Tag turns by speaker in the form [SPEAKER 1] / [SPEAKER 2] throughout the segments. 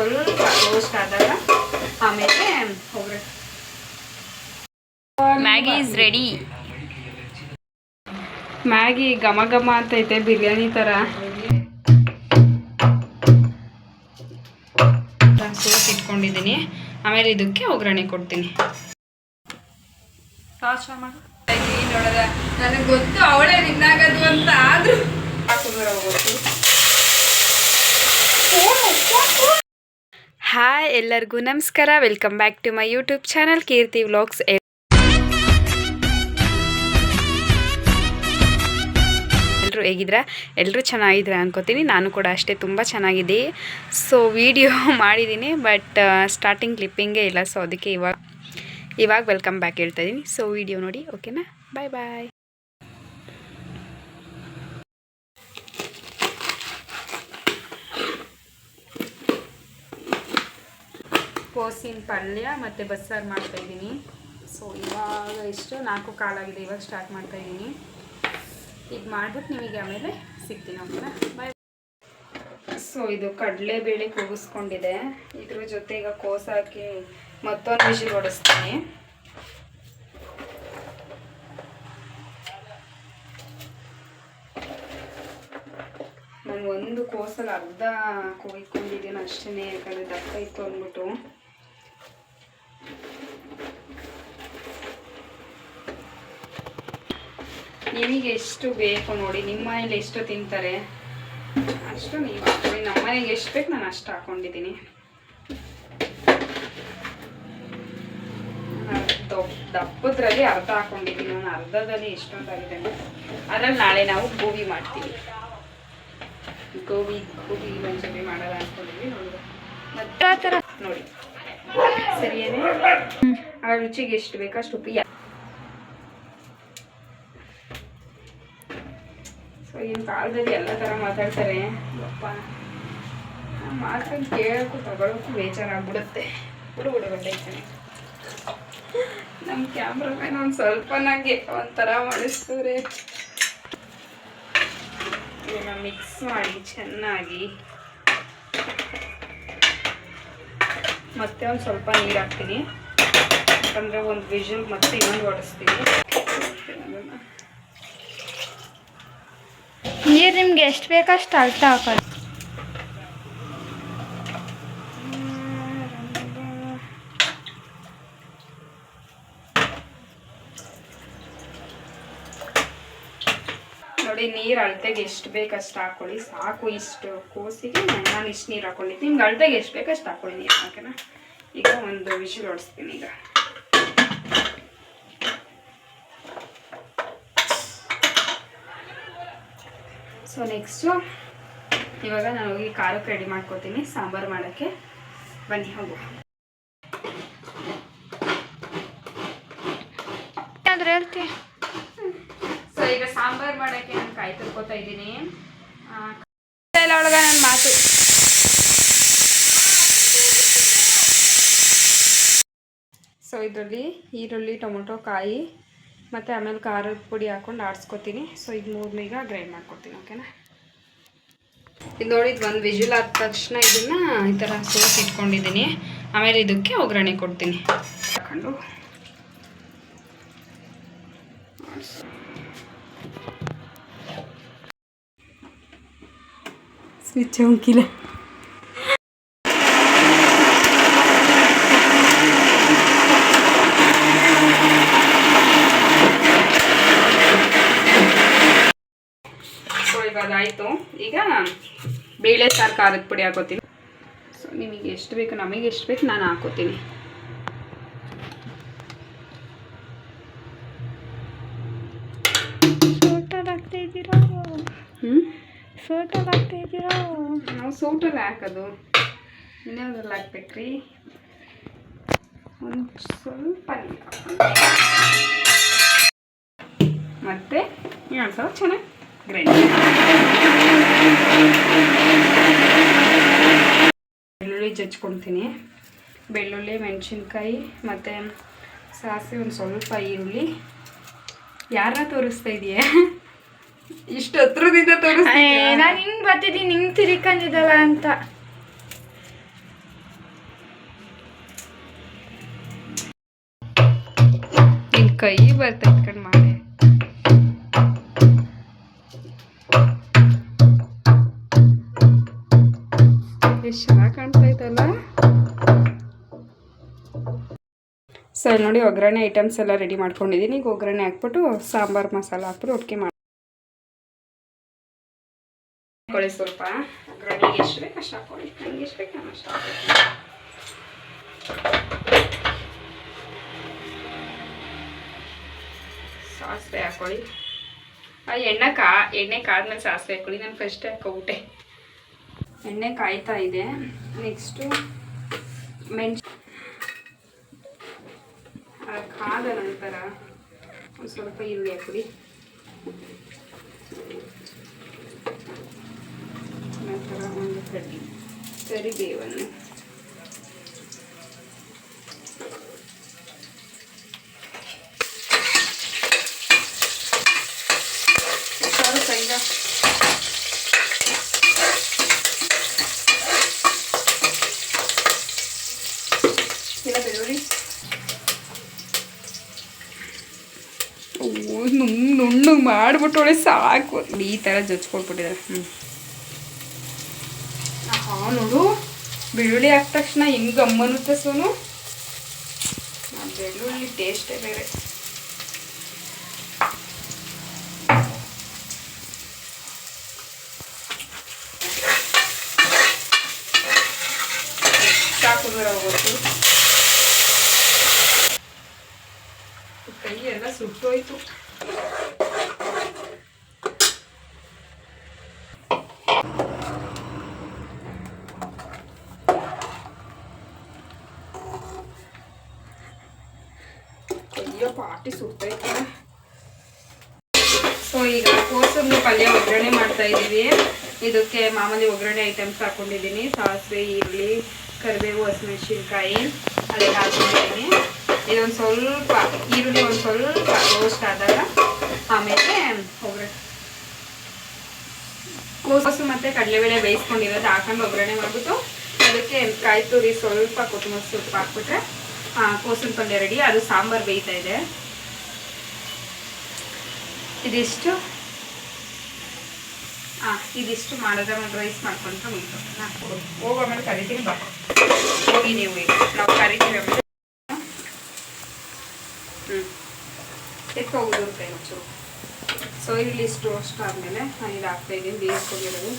[SPEAKER 1] ಸ್ವಲ್ಪ ರೋಸ್ಟ್ ಆದಾಗ ಆಮೇಲೆ ಒಗ್ಗರಣೆ
[SPEAKER 2] ಮ್ಯಾಗಿ ಇಸ್ ರೆಡಿ.
[SPEAKER 1] ಮ್ಯಾಗಿ ಘಮ ಘಮ ಅಂತೈತೆ ಬಿರಿಯಾನಿ ಥರ ಸೋಸ್ ಇಟ್ಕೊಂಡಿದ್ದೀನಿ ಆಮೇಲೆ ಇದಕ್ಕೆ ಒಗ್ಗರಣೆ ಕೊಡ್ತೀನಿ. ನನಗೆ ಗೊತ್ತು ಅವಳೇ ನಿನ್ನಾಗದು ಅಂತ.
[SPEAKER 2] ಹಾಯ್ ಎಲ್ಲರಿಗೂ ನಮಸ್ಕಾರ. Welcome back to my YouTube channel Keerthi vlogs ಎಲ್ಲರೂ ಹೇಗಿದ್ರ? ಎಲ್ಲರೂ ಚೆನ್ನಾಗಿದ್ರ ಅನ್ಕೋತೀನಿ. ನಾನು ಕೂಡ ಅಷ್ಟೇ ತುಂಬ ಚೆನ್ನಾಗಿದೆ ಸೊ ವಿಡಿಯೋ ಮಾಡಿದ್ದೀನಿ ಬಟ್ ಸ್ಟಾರ್ಟಿಂಗ್ ಕ್ಲಿಪ್ಪಿಂಗೇ ಇಲ್ಲ. ಸೊ ಅದಕ್ಕೆ ಇವಾಗ ಇವಾಗ ವೆಲ್ಕಮ್ ಬ್ಯಾಕ್ ಹೇಳ್ತಾ ಇದ್ದೀನಿ ಸೊ ವಿಡಿಯೋ ನೋಡಿ ಓಕೆನಾ ಬಾಯ್ ಬಾಯ್
[SPEAKER 1] ಕೋಸಿನ ಪಲ್ಯ ಮತ್ತು ಬಸ್ಸಾರು ಮಾಡ್ತಾಯಿದ್ದೀನಿ ಸೊ ಇವಾಗ ಇಷ್ಟು ನಾಲ್ಕು ಕಾಲಾಗಿದೆ, ಇವಾಗ ಸ್ಟಾರ್ಟ್ ಮಾಡ್ತಾಯಿದ್ದೀನಿ ಇದು ಮಾಡ್ಬಿಟ್ಟು ನಿಮಗೆ ಆಮೇಲೆ ಸಿಗ್ತೀನಿ, ಓಕೆನಾ? ಬಾಯ್ ಸೊ ಇದು ಕಡಲೆಬೇಳೆ ಕೂಗಿಸ್ಕೊಂಡಿದೆ. ಇದ್ರ ಜೊತೆ ಈಗ ಕೋಸ ಹಾಕಿ ಮತ್ತೊಂದು ವಿಷಲ್ ಹೊಡಿಸ್ತೀನಿ ನಾನು ಒಂದು ಕೋಸಲ್ಲಿ ಅರ್ಧ ಕೊಯ್ಕೊಂಡಿದ್ದೀನಿ ಅಷ್ಟೇ ಯಾಕಂದರೆ ದಪ್ಪ ಇತ್ತು ಅಂದ್ಬಿಟ್ಟು. ನಿಮಗೆ ಎಷ್ಟು ಬೇಕು ನೋಡಿ, ನಿಮ್ಮ ಮನೇಲಿ ಎಷ್ಟು ತಿಂತಾರೆ? ಅಷ್ಟು ನೀವು ಹಾಕೊಳ್ಳಿ ನಮ್ಮ ಮನೆಗೆ ಎಷ್ಟು ಬೇಕು ನಾನು ಅಷ್ಟು ಹಾಕೊಂಡಿದ್ದೀನಿ. ದಪ್ಪದ್ರಲ್ಲಿ ಅರ್ಧ ಹಾಕೊಂಡಿದ್ದೀನಿ, ನಾನು ಅರ್ಧದಲ್ಲಿ ಎಷ್ಟೊಂದಾಗಿದೆ ಅದ್ರಲ್ಲಿ ನಾಳೆ ನಾವು ಗೋಬಿ ಮಾಡ್ತೀವಿ. ಗೋಬಿ ಗೋಬಿ ಮಂಚೂರಿ ಮಾಡಲ್ಲ ಅನ್ಕೊಂಡಿದ್ವಿ ನೋಡಿ ಮತ್ತೆ ಆ ನೋಡಿ. ಸರಿಯೇನೆ? ಆ ರುಚಿಗೆ ಎಷ್ಟು ಬೇಕೋ ಅಷ್ಟು ಉಪ್ಪು. ಈಗಿನ ಕಾಲದಲ್ಲಿ ಎಲ್ಲ ಥರ ಮಾತಾಡ್ತಾರೆ. ಅಪ್ಪ ಮಾತ್ರ ಕೇಳೋಕ್ಕೂ ತಗೊಳ್ಳೋಕ್ಕೂ ಬೇಜಾರಾಗ್ಬಿಡುತ್ತೆ. ಬಿಡು ಹುಡು ಬಂದೈತಾನೆ ನಮ್ಮ ಕ್ಯಾಮ್ರಾಮ್ಯಾನ್ ಒಂದು ಸ್ವಲ್ಪ ನನಗೆ ಒಂಥರ ಮಾಡಿಸ್ತವ್ರೆ ಮಿಕ್ಸ್ ಮಾಡಿ ಚೆನ್ನಾಗಿ. ಮತ್ತೆ ಒಂದು ಸ್ವಲ್ಪ ನೀರು ಹಾಕ್ತೀನಿ. ಯಾಕಂದರೆ ಒಂದು ವಿಷಲ್ ಮತ್ತೆ ಇನ್ನೊಂದು ಹೊಡಿಸ್ತೀನಿ ಅದನ್ನ
[SPEAKER 2] ನೀರು ನಿಮ್ಗೆ ಎಷ್ಟು ಬೇಕಷ್ಟು ಅಳ್ತಾ ಹಾಕೋದು
[SPEAKER 1] ನೋಡಿ, ನೀರು ಅಳತೆಗೆ ಎಷ್ಟು ಬೇಕು ಅಷ್ಟು ಹಾಕೊಳ್ಳಿ. ಸಾಕು ಇಷ್ಟು ಕೋಸಿಗೆ. ನಾನು ಇಷ್ಟು ನೀರು ಹಾಕೊಂಡಿದ್ದೀನಿ ಹಿಂಗೆ ಅಳತೆಗೆ ಎಷ್ಟು ಬೇಕು ಅಷ್ಟು ಹಾಕೊಳ್ಳಿ ನೀರು. ಹಾಕೋಣ ಈಗ ಒಂದು ವಿಷಲ್ ಹೊಡಿಸ್ತೀನಿ ಈಗ. ಸೊ ನೆಕ್ಸ್ಟು ಇವಾಗ ನಾನು ಹೋಗಿ ಖಾರಕ್ಕೆ ರೆಡಿ ಮಾಡ್ಕೊತೀನಿ ಸಾಂಬಾರು ಮಾಡೋಕ್ಕೆ. ಬನ್ನಿ ಹೋಗು.
[SPEAKER 2] ಆದರೆ ಹೇಳ್ತಿ.
[SPEAKER 1] ಸೊ ಈಗ ಸಾಂಬಾರು ಮಾಡೋಕ್ಕೆ ನಾನು ಕಾಯಿ ತುರ್ಕೋತಾ ಇದ್ದೀನಿ. ಎಲ್ಲ ಒಳಗ ನನ್ನ ಮಾತು. ಸೊ ಇದರಲ್ಲಿ ಈರುಳ್ಳಿ ಟೊಮೊಟೊ ಕಾಯಿ ಮತ್ತು ಆಮೇಲೆ ಖಾರದ ಪುಡಿ ಹಾಕೊಂಡು ಆಡಿಸ್ಕೊತೀನಿ. ಸೊ ಇದು ಮೂರನ್ನ ಈಗ ಗ್ರೈಂಡ್ ಮಾಡ್ಕೊತೀನಿ ಓಕೆನಾ ಇದು ನೋಡಿ, ಇದು ಒಂದು ವಿಜುಲ್ ಆದ ತಕ್ಷಣ ಇದನ್ನು ಈ ಥರ ಸೋಸ್ ಇಟ್ಕೊಂಡಿದ್ದೀನಿ ಆಮೇಲೆ ಇದಕ್ಕೆ ಒಗ್ಗರಣೆ ಕೊಡ್ತೀನಿ. ಹಾಕೊಂಡು. ಸ್ವಿಚ್ ಹೋಗಿಲ್ಲ ಆಯಿತು ಈಗ ಬೇಳೆ ಸಾರು ಖಾರದ ಪುಡಿ ಹಾಕೋತೀನಿ. ಸೊ ನಿಮಗೆ ಎಷ್ಟು ಬೇಕು ನಮಗೆ ಎಷ್ಟು ಬೇಕು ನಾನು ಹಾಕೋತೀನಿ.
[SPEAKER 2] ಸೋಟಲ್ ಹಾಕ್ತಾ ಇದ್ದೀರಾ? ಸೋಟಲ್
[SPEAKER 1] ನಾವು ಸೋಟಲ್ಲಿ ಹಾಕೋದು. ಇನ್ನೊಂದ್ರಲ್ಲಿ ಹಾಕ್ಬೇಕ್ರಿ? ಒಂದು ಸ್ವಲ್ಪ ಮತ್ತೆ ಎರಡು ಸಾವಿರ ಚೆನ್ನಾಗಿ ಬೆಳ್ಳುಳ್ಳಿ ಜಚ್ಕೊಳ್ತೀನಿ ಬೆಳ್ಳುಳ್ಳಿ ಮೆಣಸಿನ್ಕಾಯಿ ಮತ್ತು ಸಾಸಿವೆ ಒಂದು ಸ್ವಲ್ಪ ಈರುಳ್ಳಿ. ಯಾರ ತೋರಿಸ್ತಾ ಇದೆಯಾ? ಇಷ್ಟು ಹತ್ರದಿಂದ ತೋರಿಸ್ತಾ
[SPEAKER 2] ನಾನು ಬರ್ತಿದ್ದೀನಿ ಹಿಂಗೆ ತಿರ್ಕೊಂಡಿದ್ದಲ್ಲ ಅಂತ.
[SPEAKER 1] ಕೈ ಬರ್ತಾ ಇಟ್ಕೊಂಡು ಮಾಡಿ ಎಷ್ಟು ಚೆನ್ನಾಗಿ ಕಾಣ್ತಾ ಸೊ ಇಲ್ಲಿ ನೋಡಿ, ಒಗ್ಗರಣೆ ಐಟಮ್ಸ್ ಎಲ್ಲ ರೆಡಿ ಮಾಡ್ಕೊಂಡಿದ್ದೀನಿ. ಈಗ ಒಗ್ಗರಣೆ ಹಾಕ್ಬಿಟ್ಟು ಸಾಂಬಾರ್ ಮಸಾಲ ಹಾಕ್ಬಿಟ್ಟು ಒಟ್ಟಿಗೆ ಮಾಡಿ ಸ್ವಲ್ಪ. ಒಗ್ಗರಣೆಗೆ ಎಷ್ಟು ಬೇಕು ಅಷ್ಟು ಹಾಕೊಳ್ಳಿ. ನನಗೆ ಎಷ್ಟು ಬೇಕು ನಾನು ಅಷ್ಟು ಸಾಸಿವೆ ಹಾಕೊಳ್ಳಿ. ಎಣ್ಣೆ ಕಾ ಎಣ್ಣೆ ಕಾದ್ಮೇಲೆ ಸಾಸಿವೆ ಹಾಕೊಳ್ಳಿ. ನಾನು ಫಸ್ಟ್ ಹಾಕೋಬಿಟ್ಟೆ ಎಣ್ಣೆ ಕಾಯ್ತಾ ಇದೆ. ನೆಕ್ಸ್ಟು ಮೆಣಸು ಕಾದ ನಂತರ ಒಂದು ಸ್ವಲ್ಪ ಈರುಳ್ಳಿ ಹಾಕಿ ನಂತರ ಒಂದು ಕಡ್ಡಿ ಕರಿಬೇವನ್ನು ಸ್ವಲ್ಪ ಈಗ ಇಲ್ಲ ಬೆಳ್ಳುಳ್ಳಿ ನುಣ್ಣಗೆ ಮಾಡಿಬಿಟ್ಟೊಳೆ ಸಾಕು. ಈ ಥರ ಜೊಚ್ಕೊಟ್ಬಿಟ್ಟಿದ್ದಾರೆ ಹ್ಞೂ ಹಾ ನೋಡು. ಬೆಳ್ಳುಳ್ಳಿ ಹಾಕಿದ ತಕ್ಷಣ ಹೆಂಗೆ ಅಮ್ಮನುತ್ತೆ ಸೋನು. ಬೆಳ್ಳುಳ್ಳಿ ಟೇಸ್ಟೇ ಬೇರೆ. ಸಾಕು ದೂರ ಕೈ ಎಲ್ಲ ಸುಟ್ಟೋಯ್ತು ಅಯ್ಯೋ ಪಾಟಿ ಸುಟ್ಟೈತೆ ಸೊ ಈಗ ಕೋಸಂಬರಿ ಪಲ್ಯ ಒಗ್ಗರಣೆ ಮಾಡ್ತಾ ಇದ್ದೀವಿ ಇದಕ್ಕೆ ಮಾಮೂಲಿ ಒಗ್ಗರಣೆ ಐಟಮ್ಸ್ ಹಾಕೊಂಡಿದ್ದೀನಿ. ಸಾಸಿವೆ, ಈರುಳ್ಳಿ, ಕರಿಬೇವು, ಹಸಿಮೆಣಸಿನ್ಕಾಯಿ, ಅದಕ್ಕೆ ಹಾಕೊಂಡಿದ್ದೀನಿ. ಇದೊಂದು ಸ್ವಲ್ಪ, ಈರುಳ್ಳಿ ಒಂದು ಸ್ವಲ್ಪ ರೋಸ್ಟ್ ಆದಾಗ ಆಮೇಲೆ ಒಗ್ಗರಣೆ. ಕೋಸು ಮತ್ತು ಕಡಲೆಬೇಳೆ ಬೇಯಿಸ್ಕೊಂಡಿರೋದು ಹಾಕೊಂಡು ಒಗ್ಗರಣೆ ಮಾಡಿಬಿಟ್ಟು ಅದಕ್ಕೆ ಕಾಯಿ ತುರಿ ಸ್ವಲ್ಪ ಕೊತ್ತಂಬರಿ ಸೊಪ್ಪು ಹಾಕ್ಬಿಟ್ರೆ ಕೋಸಿನ ಪಲ್ಯ ರೆಡಿ ಅದು ಸಾಂಬಾರು ಬೇಯ್ತಾ ಇದೆ. ಇದಿಷ್ಟು. ಹಾಂ ಇದಿಷ್ಟು ಮಾಡಿದ್ರೆ ಒಂದು ರೈಸ್ ಮಾಡ್ಕೊಂಡ್ರೆ ಮುಗಿತು ನಾ ಹೋಗೋಮೇಲೆ ಕರಿತೀನಿ ಬಾ. ಹೋಗಿ ನೀವು ಈಗ ನಾವು ಕರಿತೀವಿ ಆಮೇಲೆ. ಹ್ಞೂ ಎತ್ಕೋಬೋದು ರೂಪಾಯಿ ಒಂಚೂರು ಸೊ ಇಲ್ಲಿ ಇಷ್ಟು ಅಷ್ಟು ಆದಮೇಲೆ ನಾನು ಇದು ಹಾಕ್ತಾ ಇದ್ದೀನಿ, ಬೇಯಿಸ್ಕೊಂಡಿರೋದು.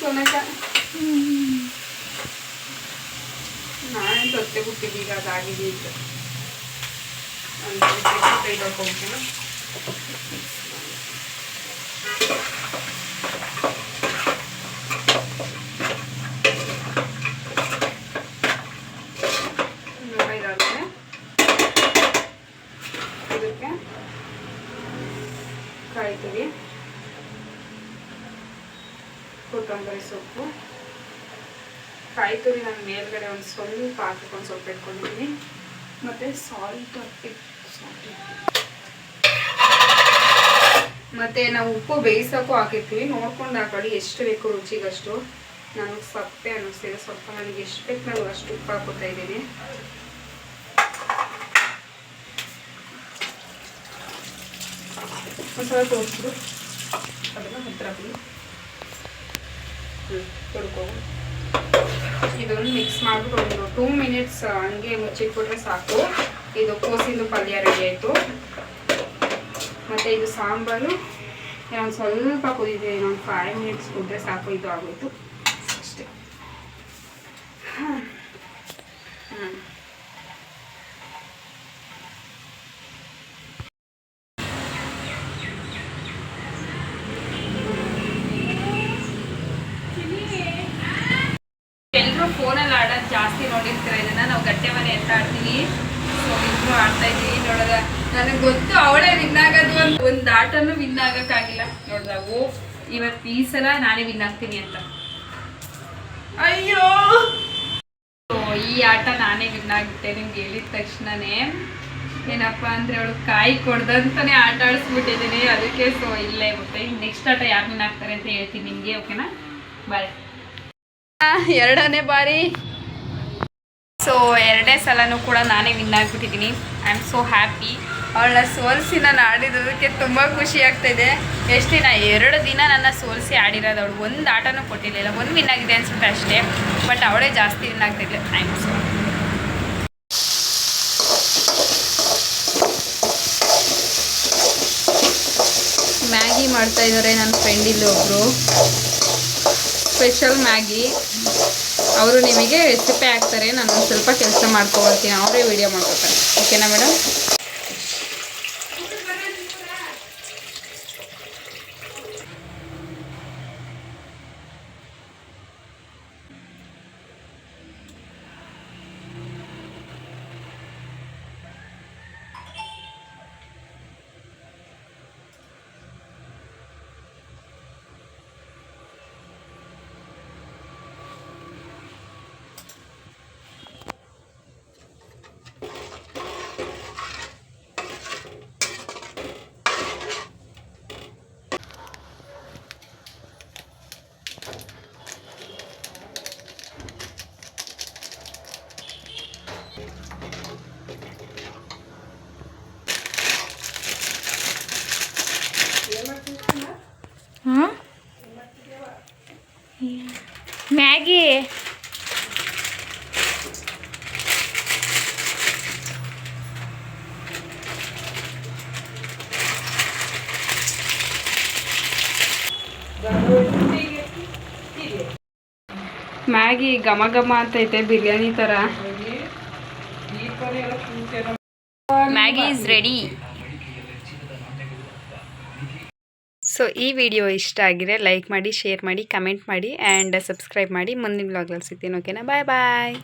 [SPEAKER 1] ಸೋನಕ? ನಾನೇ ತೊತ್ತೆ ಬಿಟ್ಟಿದ್ದು ಈಗ ಅದಾಗಿದೆ ಈಗ ಒಂದು ಕೈ ಹಾಕೊಂಡ್ಬಿಟ್ಟು ಇವಾಗ ಇದಾದ್ಮೇಲೆ ಇದಕ್ಕೆ ಕಾಯಿತುರಿ ಕೊತ್ತಂಬರಿ ಸೊಪ್ಪು. ಕಾಯಿ ತುರಿ ನಾನು ಮೇಲ್ಗಡೆ ಒಂದು ಸ್ವಲ್ಪ ಒಂದು ಸೊಪ್ಪು ಇಟ್ಕೊಂಡಿದ್ದೀನಿ. ಮತ್ತು ಸಾಲ್ಟ್ ಹಾಕಿ. ಮತ್ತು ನಾವು ಉಪ್ಪು ಬೇಯಿಸೋಕ್ಕೂ ಹಾಕಿರ್ತೀವಿ. ನೋಡ್ಕೊಂಡು ಹಾಕೊಳ್ಳಿ, ಎಷ್ಟು ಬೇಕು ರುಚಿಗಷ್ಟು. ನನಗೆ ಸಪ್ಪೆ ಅನ್ನಿಸ್ತಿದೆ ಸ್ವಲ್ಪ ನನಗೆ ಎಷ್ಟು ಬೇಕು ನಾನು ಅಷ್ಟು ಉಪ್ಪು ಹಾಕೋತಾ ಇದ್ದೀನಿ. ಸ್ವಲ್ಪ ತೋರಿಸ್ಬಿಡು ಅದನ್ನು ಹತ್ತಿರ ಹ್ಞೂ ಇದೊಂದು ಮಿಕ್ಸ್ ಮಾಡಿಬಿಟ್ಟು ಒಂದು ಟೂ ಮಿನಿಟ್ಸ್ ಹಂಗೆ ಮುಚ್ಚಿಟ್ಬಿಟ್ರೆ ಸಾಕು. ಇದು ಕೋಸಿಂದು ಪಲ್ಯ ರೆಡಿ ಆಯಿತು. ಮತ್ತು ಇದು ಸಾಂಬಾರು. ಇನ್ನೊಂದು ಸ್ವಲ್ಪ ಕುದಿದೆ ಇನ್ನೊಂದು ಫೈವ್ ಮಿನಿಟ್ಸ್ ಕುದ್ರೆ ಸಾಕು, ಇದು ಆಗೋಯ್ತು ಅಷ್ಟೇ. ಹ್ಞೂ ಎಲ್ಲರೂ ಫೋನಲ್ಲಿ ಆಡೋದು ಜಾಸ್ತಿ ನೋಡಿರ್ತೀರ, ಇದನ್ನ ನಾವು ಗಟ್ಟೆ ಮನೆ ಅಂತ ಆಡ್ತೀವಿ. ಇಬ್ರು ಆಡ್ತಾ ಇದ್ದೀನಿ ನೋಡೋದ. ನನಗೆ ಗೊತ್ತು ಅವಳೇ ವಿನ್ ಆಗೋದು ಅಂತ. ಒಂದು ಆಟನೂ ವಿನ್ ಆಗಕ್ಕಾಗಿಲ್ಲ. ನೋಡ್ದ, ಓ ಇವತ್ತು ಈ ಸಲ ನಾನೇ ವಿನ್ ಆಗ್ತೀನಿ ಅಂತ. ಅಯ್ಯೋ! ಈ ಆಟ ನಾನೇ ವಿನ್ ಆಗಿಬಿಟ್ಟೆ ನಿಮ್ಗೆ ಹೇಳಿದ ತಕ್ಷಣನೇ. ಏನಪ್ಪ ಅಂದ್ರೆ ಅವಳು ಕಾಯಿ ಕೊಡ್ದಂತಾನೆ ಆಟ ಆಡಿಸ್ಬಿಟ್ಟಿದ್ದೀನಿ ಅದಕ್ಕೆ ಸೊ ಇಲ್ಲೇ ಮತ್ತೆ ನೆಕ್ಸ್ಟ್ ಆಟ ಯಾರು ವಿನ್ ಆಗ್ತಾರೆ ಅಂತ ಹೇಳ್ತೀನಿ ನಿಮಗೆ ಓಕೆನಾ ಬಾಯ್ ಎರಡನೇ ಬಾರಿ. ಸೊ ಎರಡನೇ ಸಲನೂ ಕೂಡ ನಾನೇ ವಿನ್ ಆಗಿಬಿಟ್ಟಿದ್ದೀನಿ. ಐ ಆಮ್ ಸೋ ಹ್ಯಾಪಿ ಅವಳನ್ನ ಸೋಲಿಸಿ ನಾನು ಆಡಿರೋದಕ್ಕೆ ತುಂಬ ಖುಷಿ ಆಗ್ತಾಯಿದೆ ಎಷ್ಟು ದಿನ? ಎರಡು ದಿನ ನನ್ನ ಸೋಲಿಸಿ ಆಡಿರೋದು ಅವಳು. ಒಂದು ಆಟನೂ ಕೊಟ್ಟಿರಲಿಲ್ಲ. ಒಂದು ವಿನ್ ಆಗಿದೆ ಅನ್ಸುತ್ತೆ ಅಷ್ಟೇ. ಬಟ್ ಅವಳೇ ಜಾಸ್ತಿ ವಿನ್ ಆಗ್ತಿದ್ಲು ಐ ಆಮ್ ಸೋ ಮ್ಯಾಗಿ ಮಾಡ್ತಾ ಇದ್ದಾರೆ ನನ್ನ ಫ್ರೆಂಡ್ ಇಲ್ಲೊಬ್ರು ಸ್ಪೆಷಲ್ ಮ್ಯಾಗಿ. ಅವರು ನಿಮಗೆ ರೆಸಿಪಿ ಹಾಕ್ತಾರೆ ನಾನು ಸ್ವಲ್ಪ ಕೆಲಸ ಮಾಡ್ಕೊಬರ್ತೀನಿ ಅವರೇ ವಿಡಿಯೋ ಮಾಡ್ಕೊತಾರೆ ಓಕೆನಾ ಮೇಡಮ್
[SPEAKER 3] ಮ್ಯಾಗಿ
[SPEAKER 1] ಘಮ ಘಮ ಅಂತೈತೆ ಬಿರಿಯಾನಿ ತರ. Maggi is ready. ಸೊ ಈ ವಿಡಿಯೋ ಇಷ್ಟ ಆಗಿದೆ ಲೈಕ್ ಮಾಡಿ ಶೇರ್ ಮಾಡಿ ಕಮೆಂಟ್ ಮಾಡಿ ಆ್ಯಂಡ್ ಸಬ್ಸ್ಕ್ರೈಬ್ ಮಾಡಿ ಮುಂದಿನ ಬ್ಲಾಗಲ್ಲಿ ಸಿಗ್ತೀನಿ ಓಕೆನಾ ಬಾಯ್ ಬಾಯ್